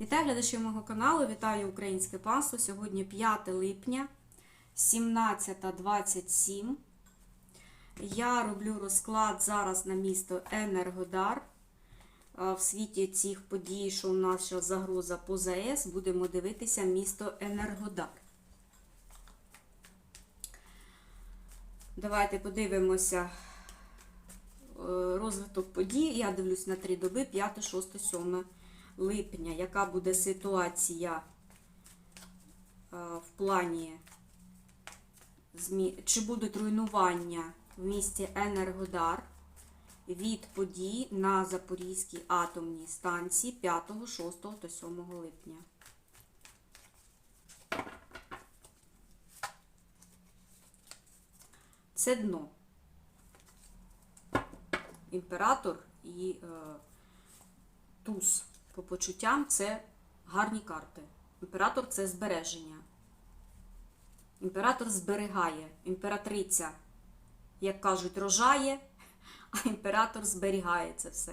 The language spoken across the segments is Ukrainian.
Вітаю глядачів мого каналу, вітаю українське панство. Сьогодні 5 липня, 17.27. Я роблю розклад зараз на місто Енергодар. В світі цих подій, що у нас ще загроза по ЗАЕС, будемо дивитися місто Енергодар. Давайте подивимося е, розвиток подій. Я дивлюсь на три доби, 5, 6, 7 липня. Яка буде ситуація е, в плані, чи будуть руйнування в місті Енергодар від подій на Запорізькій атомній станції 5, 6 та 7 липня. Це дно. Імператор і е, туз по почуттям це гарні карти. Імператор це збереження. Імператор зберігає. Імператриця, як кажуть, рожає, а імператор зберігає це все.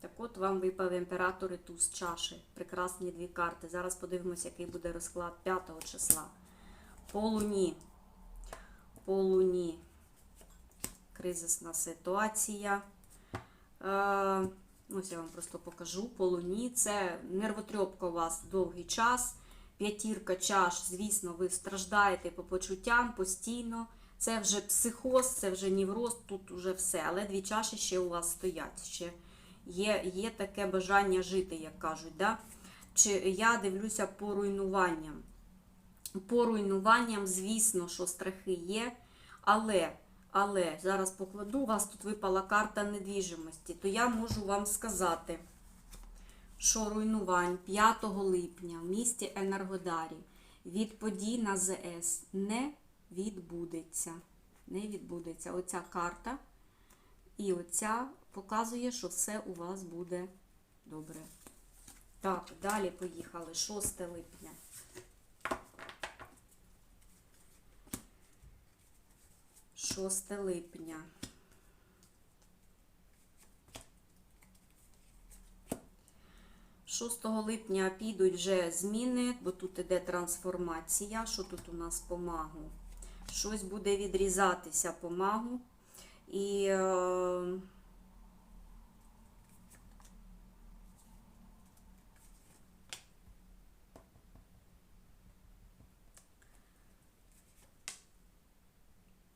Так от вам випав імператор і туз чаші. Прекрасні дві карти. Зараз подивимося, який буде розклад 5 числа. По луні. По луні. Кризисна ситуація. Ось я вам просто покажу. По луні це нервотрьопка у вас довгий час. П'ятірка чаш, звісно, ви страждаєте по почуттям постійно. Це вже психоз, це вже невроз, тут вже все. Але дві чаші ще у вас стоять. Ще є, є таке бажання жити, як кажуть. Да? Чи я дивлюся по руйнуванням. По руйнуванням, звісно, що страхи є, але, але зараз покладу, у вас тут випала карта недвіжимості, то я можу вам сказати, що руйнувань 5 липня в місті Енергодарі від подій на ЗС не відбудеться. Не відбудеться. Оця карта і оця показує, що все у вас буде добре. Так, далі поїхали. 6 липня. 6 липня. Шостого липня підуть вже зміни, бо тут іде трансформація. Що тут у нас по магу? Щось буде відрізатися по магу. І е,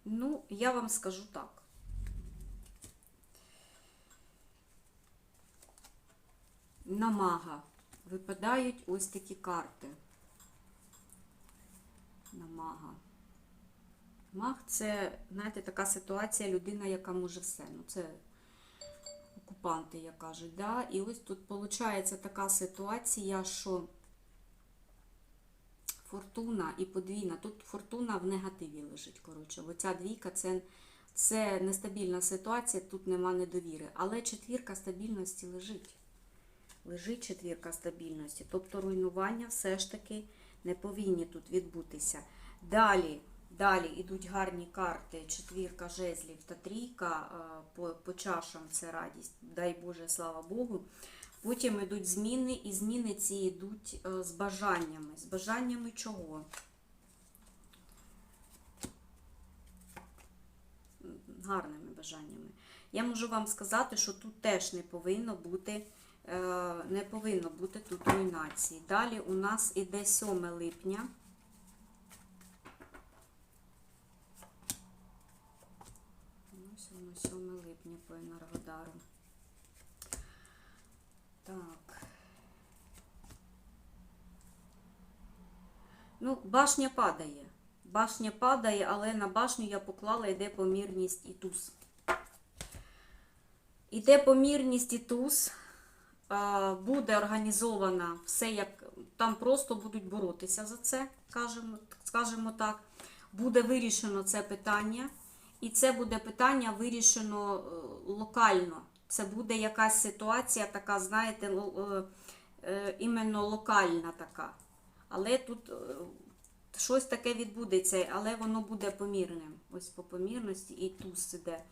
ну, я вам скажу так. На мага випадають ось такі карти. На мага. Маг це, знаєте, така ситуація, людина, яка може все. Ну, це окупанти, як кажуть. Да? І ось тут виходить така ситуація, що фортуна і подвійна. Тут фортуна в негативі лежить. коротше. Бо ця двійка це, це нестабільна ситуація, тут нема недовіри. Але четвірка стабільності лежить. Лежить четвірка стабільності. Тобто руйнування все ж таки не повинні тут відбутися. Далі. Далі йдуть гарні карти, четвірка жезлів та трійка, е, по, по чашам це радість, дай Боже, слава Богу. Потім йдуть зміни, і зміни ці йдуть е, з бажаннями. З бажаннями чого? Гарними бажаннями. Я можу вам сказати, що тут теж не повинно бути, е, не повинно бути тут руйнації. Далі у нас іде 7 липня. Ось воно 7 липня по Енергодару. Так. Ну, башня падає. Башня падає, але на башню я поклала йде помірність і туз. Іде помірність і туз. Буде організована все, як там просто будуть боротися за це, кажемо, скажімо так. Буде вирішено це питання. І це буде питання вирішено е, локально. Це буде якась ситуація, така, знаєте, ло- е, е, іменно локальна така. Але тут е, щось таке відбудеться, але воно буде помірним. Ось по помірності і туз іде.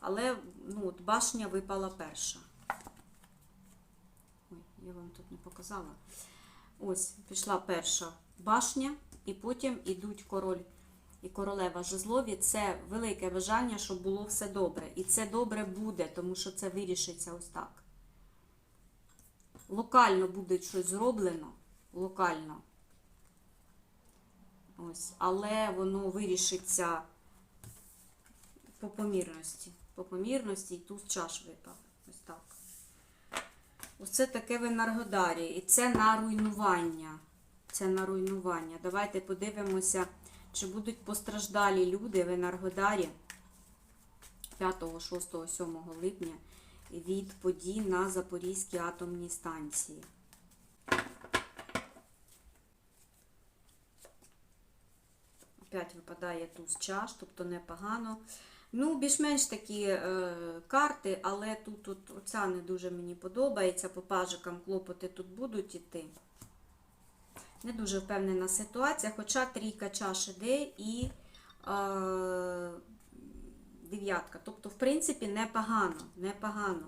Але ну, от башня випала перша. Ой, я вам тут не показала. Ось пішла перша башня, і потім ідуть король і королева жезлові. Це велике бажання, щоб було все добре. І це добре буде, тому що це вирішиться ось так. Локально буде щось зроблено. Локально. Ось, але воно вирішиться по помірності. По помірності і туз чаш випав. Ось так. Оце таке в Енергодарі. І це на руйнування. Це на руйнування. Давайте подивимося, чи будуть постраждалі люди в Енергодарі 5, 6, 7 липня від подій на Запорізькій атомній станції. Опять випадає туз чаш, тобто непогано. Ну, більш-менш такі е, карти, але тут, тут оця не дуже мені подобається. По пажикам клопоти тут будуть іти. Не дуже впевнена ситуація, хоча трійка чаш іде і е, дев'ятка. Тобто, в принципі, непогано. непогано.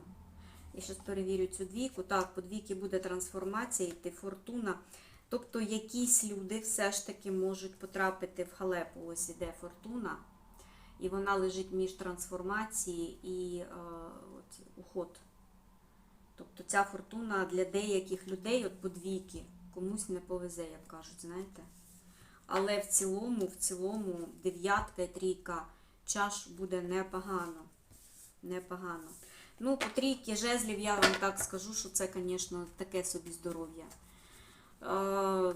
Я зараз перевірю цю двійку. Так, по двійки буде трансформація, йти фортуна. Тобто якісь люди все ж таки можуть потрапити в халепу. Ось іде фортуна. І вона лежить між трансформації і е, от, уход. Тобто ця фортуна для деяких людей, от по двійки, комусь не повезе, як кажуть, знаєте. Але в цілому, в цілому, дев'ятка і трійка чаш буде непогано. Непогано. Ну, по трійки жезлів я вам так скажу, що це, звісно, таке собі здоров'я. Е,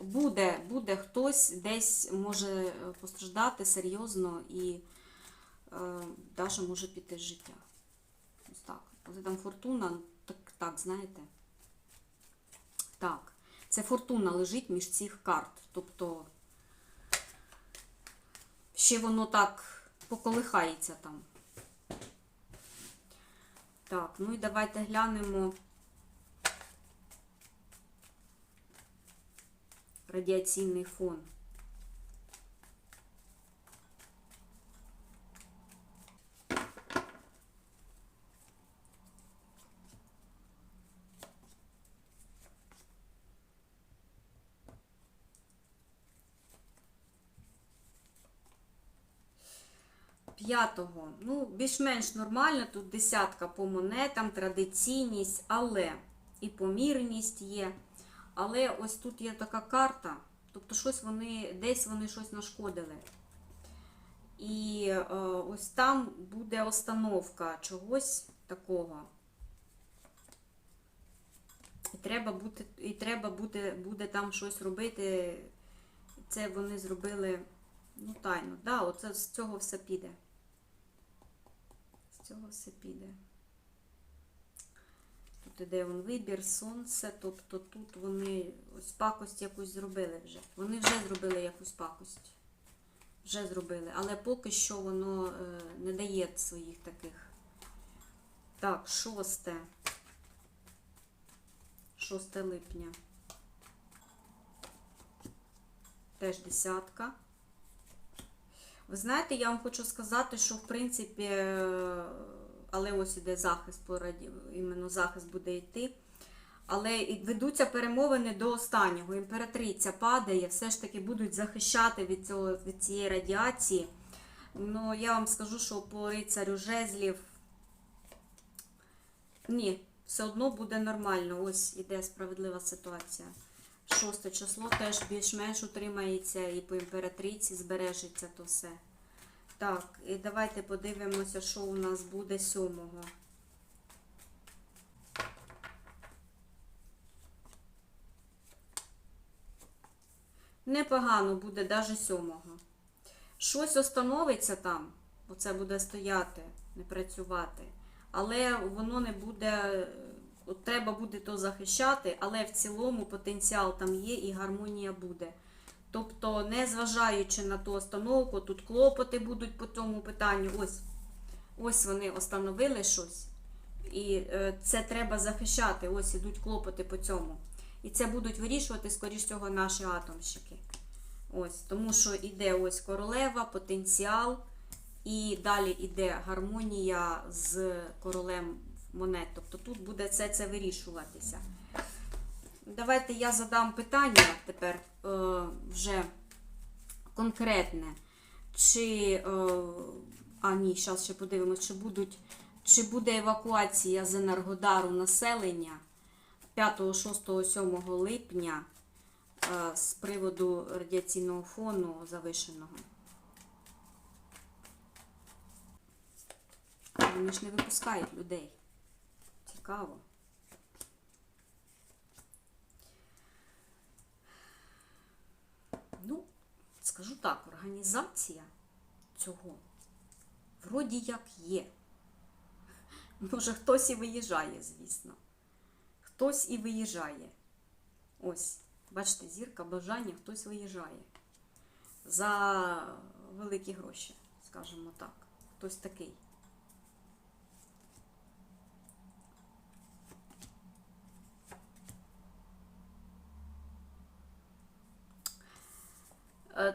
буде, буде хтось десь може постраждати серйозно і е, навіть може піти з життя. Ось так. Ось там фортуна, так, так, знаєте. Так, це фортуна лежить між цих карт. Тобто ще воно так поколихається там. Так, ну і давайте глянемо. радіаційний фон. П'ятого, ну, більш-менш нормально, тут десятка по монетам, традиційність, але і помірність є. Але ось тут є така карта, тобто щось вони, десь вони щось нашкодили. І е, ось там буде остановка чогось такого. І треба бути, і треба буде, буде там щось робити. Це вони зробили ну, тайно. Да, оце з цього все піде. Цього все піде. Тут іде вон вибір, сонце, тобто тут вони ось пакость якусь зробили вже. Вони вже зробили якусь пакость. Вже зробили, але поки що воно е, не дає своїх таких. Так, шосте. 6 липня. Теж десятка. Ви знаєте, я вам хочу сказати, що в принципі. Е, але ось іде захист, пораді, іменно захист буде йти. Але ведуться перемовини до останнього. Імператриця падає, все ж таки будуть захищати від цього, від цієї радіації. Ну, я вам скажу, що по рицарю жезлів. Ні, все одно буде нормально. Ось іде справедлива ситуація. Шосте число теж більш-менш утримається і по імператриці збережеться то все. Так, і давайте подивимося, що у нас буде сьомого. Непогано буде навіть сьомого. Щось остановиться там, оце буде стояти, не працювати. Але воно не буде, треба буде то захищати, але в цілому потенціал там є і гармонія буде. Тобто, не зважаючи на ту остановку, тут клопоти будуть по цьому питанню. Ось ось вони остановили щось. І е, це треба захищати. Ось ідуть клопоти по цьому. І це будуть вирішувати, скоріш всього, наші атомщики. Ось, Тому що йде ось королева, потенціал, і далі йде гармонія з королем монет. Тобто тут буде все це вирішуватися. давайте я задам питання тепер е, вже конкретне. Чи. Е, а, ні, зараз ще подивимось, чи. Чи буде евакуація з Енергодару населення 5, 6, 7 липня е, з приводу радіаційного фону завишеного? Вони ж не випускають людей. Цікаво. Ну, скажу так, організація цього вроді як є. Може, хтось і виїжджає, звісно. Хтось і виїжджає. Ось, бачите, зірка бажання, хтось виїжджає. За великі гроші, скажімо так. Хтось такий.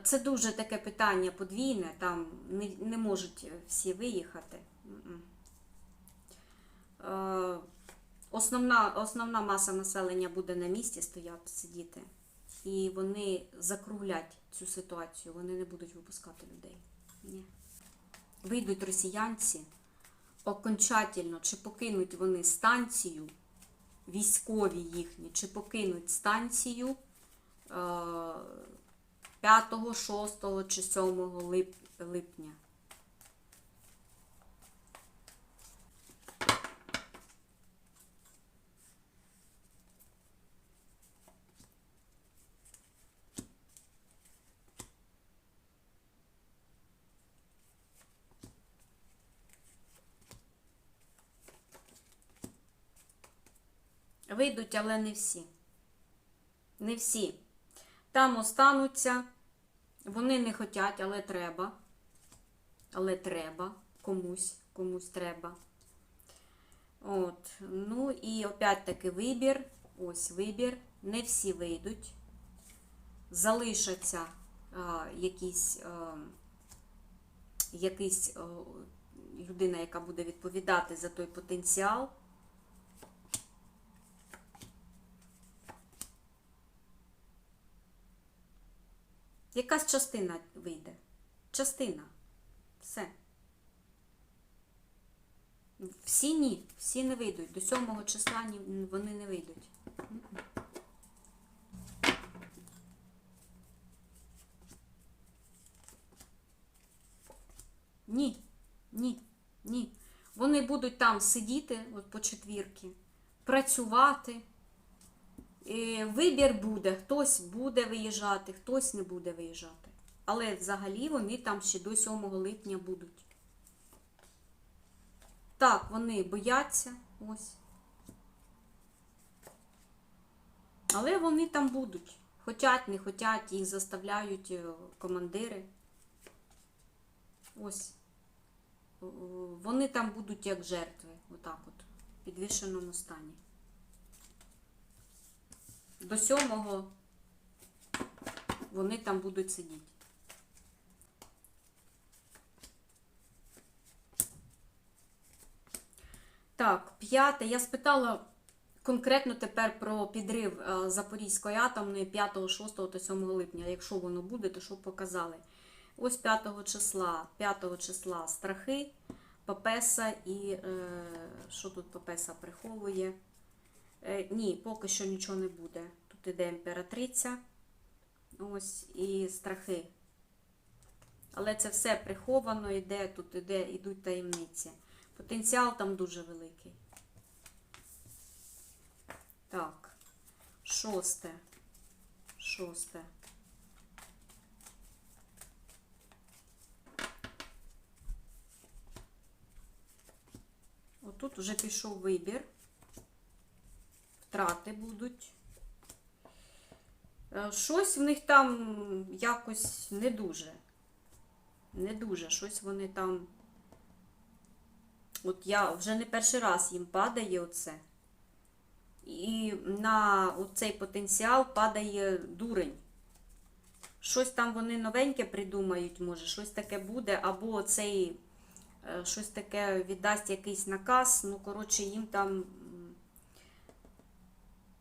Це дуже таке питання подвійне, там не, не можуть всі виїхати. Е, Основна, основна маса населення буде на місці стояти, сидіти. І вони закруглять цю ситуацію, вони не будуть випускати людей. Ні. Вийдуть росіянці окончательно, чи покинуть вони станцію, військові їхні, чи покинуть станцію. Е, 5, 6 чи 7 лип- липня. Вийдуть, але не всі. Не всі. Там остануться. Вони не хочуть, але треба. Але треба. Комусь, комусь треба. От. Ну і опять-таки вибір. Ось вибір. Не всі вийдуть. Залишаться а, якісь, а, якийсь а, людина, яка буде відповідати за той потенціал. Якась частина вийде. Частина. Все. Всі ні, всі не вийдуть. До 7 числа вони не вийдуть. Ні, ні, ні. Вони будуть там сидіти, от по четвірки, працювати. Е, Вибір буде, хтось буде виїжджати, хтось не буде виїжджати. Але взагалі вони там ще до 7 липня будуть. Так, вони бояться, ось. Але вони там будуть. Хотять, не хотять, їх заставляють е, командири. Ось. Е, Вони там будуть як жертви, отак от, в підвішеному стані. До сьомого вони там будуть сидіти. Так, п'яте. Я спитала конкретно тепер про підрив е, Запорізької атомної 5, 6 та 7 липня. Якщо воно буде, то що показали? Ось 5 числа, 5 числа страхи, Папеса і е, що тут Папеса приховує? Е, ні, поки що нічого не буде. Тут іде імператриця. Ось і страхи. Але це все приховано, іде, тут іде, ідуть таємниці. Потенціал там дуже великий. Так, шосте. Шосте. Отут вже пішов вибір. Втрати будуть. Е, Щось в них там якось не дуже. Не дуже. Щось вони там. От я вже не перший раз їм падає оце. І на цей потенціал падає дурень. Щось там вони новеньке придумають, може, щось таке буде, або цей е, щось таке віддасть якийсь наказ. Ну, коротше, їм там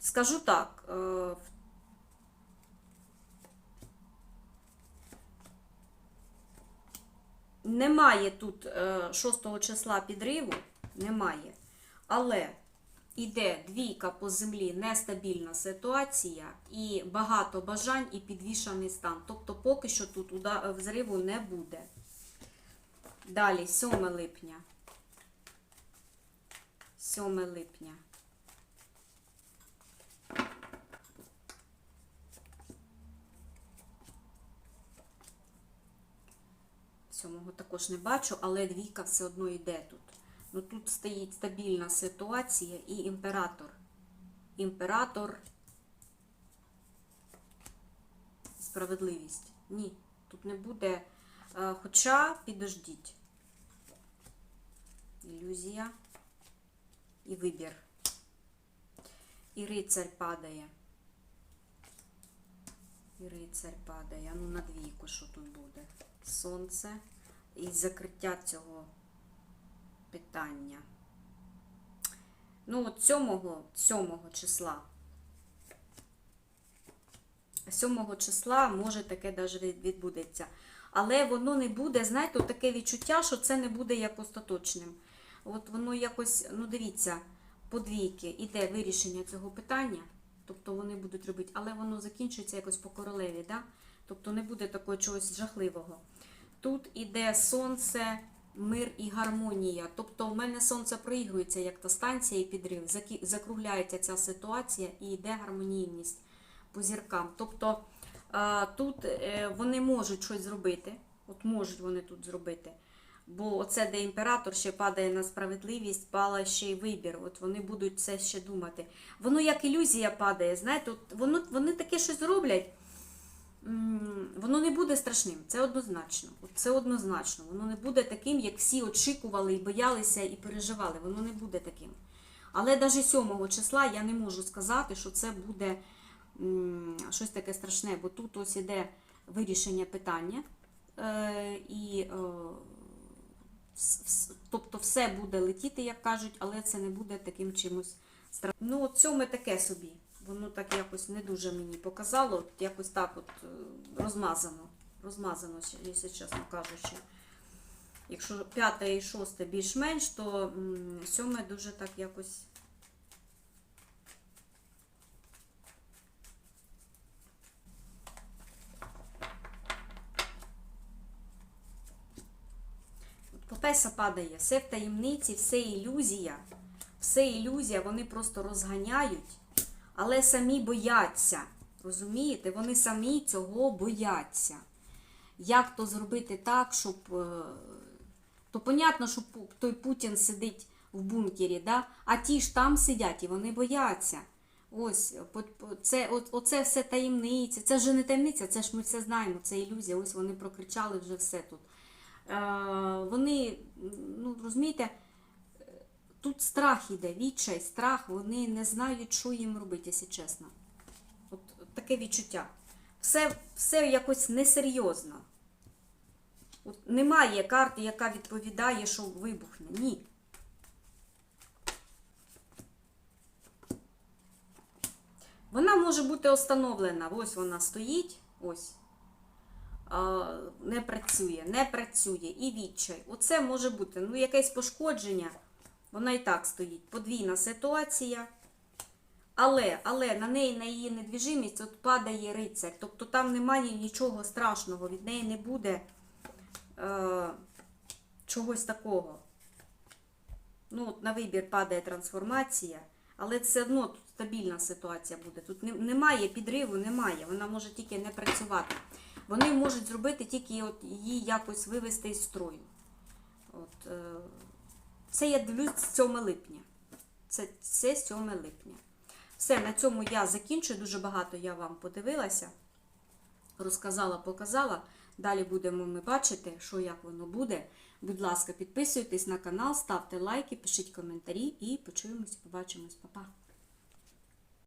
скажу так. е, Немає тут е, 6 числа підриву, немає. Але іде двійка по землі, нестабільна ситуація, і багато бажань і підвішаний стан. Тобто поки що тут взриву не буде. Далі, 7 липня. 7 липня. Сьомого також не бачу, але двійка все одно йде тут. Ну тут стоїть стабільна ситуація і імператор. Імператор. Справедливість. Ні, тут не буде. Е, Хоча підождіть. Ілюзія і вибір. І рицарь падає. І рицарь падає. Ну на двійку, що тут буде? Сонце і закриття цього питання. Ну, от 7, 7 числа. 7 числа може таке навіть відбудеться. Але воно не буде, знаєте, таке відчуття, що це не буде як остаточним. От воно якось, ну дивіться, по двійки іде вирішення цього питання. Тобто вони будуть робити, але воно закінчується якось по королеві, да? тобто не буде такого чогось жахливого. Тут іде сонце, мир і гармонія. Тобто в мене сонце проігрується як та станція і підрив. Закругляється ця ситуація і йде гармонійність по зіркам. Тобто тут е, вони можуть щось зробити. От можуть вони тут зробити. Бо оце, де імператор ще падає на справедливість, пала ще й вибір. От вони будуть це ще думати. Воно як ілюзія падає, знаєте, от воно, вони таке щось зроблять. Воно не буде страшним, це однозначно. Це однозначно. Воно не буде таким, як всі очікували і боялися і переживали. Воно не буде таким. Але навіть 7 числа я не можу сказати, що це буде щось таке страшне, бо тут ось іде вирішення питання. Е, і, е, тобто все буде летіти, як кажуть, але це не буде таким чимось страшним. Ну, сьоме таке собі. Воно так якось не дуже мені показало, якось так от е, розмазано. Розмазано, якщо чесно кажучи. Якщо п'яте і шосте більш-менш, то сьоме дуже так якось. Попеса падає, все в таємниці, все ілюзія. Все ілюзія, вони просто розганяють, але самі бояться. Розумієте? Вони самі цього бояться. Як то зробити так, щоб. е, То понятно, що той Путін сидить в бункері, да? а ті ж там сидять і вони бояться. Ось, це, оце все таємниця. Це вже не таємниця, це ж ми все знаємо, це ілюзія. Ось вони прокричали вже все тут. Е, вони, ну розумієте, тут страх іде, відчай, страх, вони не знають, що їм робити, якщо чесно. От, таке відчуття. Все, все якось несерйозно. От немає карти, яка відповідає, що вибухне. Ні. Вона може бути остановлена. Ось вона стоїть. Ось. Не працює, не працює. І відчай. Оце може бути ну, якесь пошкодження. Вона і так стоїть. Подвійна ситуація. Але, але на неї, на її недвіжимість от падає рицарь. Тобто там немає нічого страшного, від неї не буде е, чогось такого. Ну, от на вибір падає трансформація, але все одно тут стабільна ситуація буде. Тут не- немає підриву, немає. Вона може тільки не працювати. Вони можуть зробити тільки от її якось вивести із строю. От, е, це я дивлюсь 7 липня. Це, це 7 липня. Все, на цьому я закінчую. Дуже багато я вам подивилася, розказала, показала. Далі будемо ми бачити, що як воно буде. Будь ласка, підписуйтесь на канал, ставте лайки, пишіть коментарі і почуємось, побачимось. Па-па!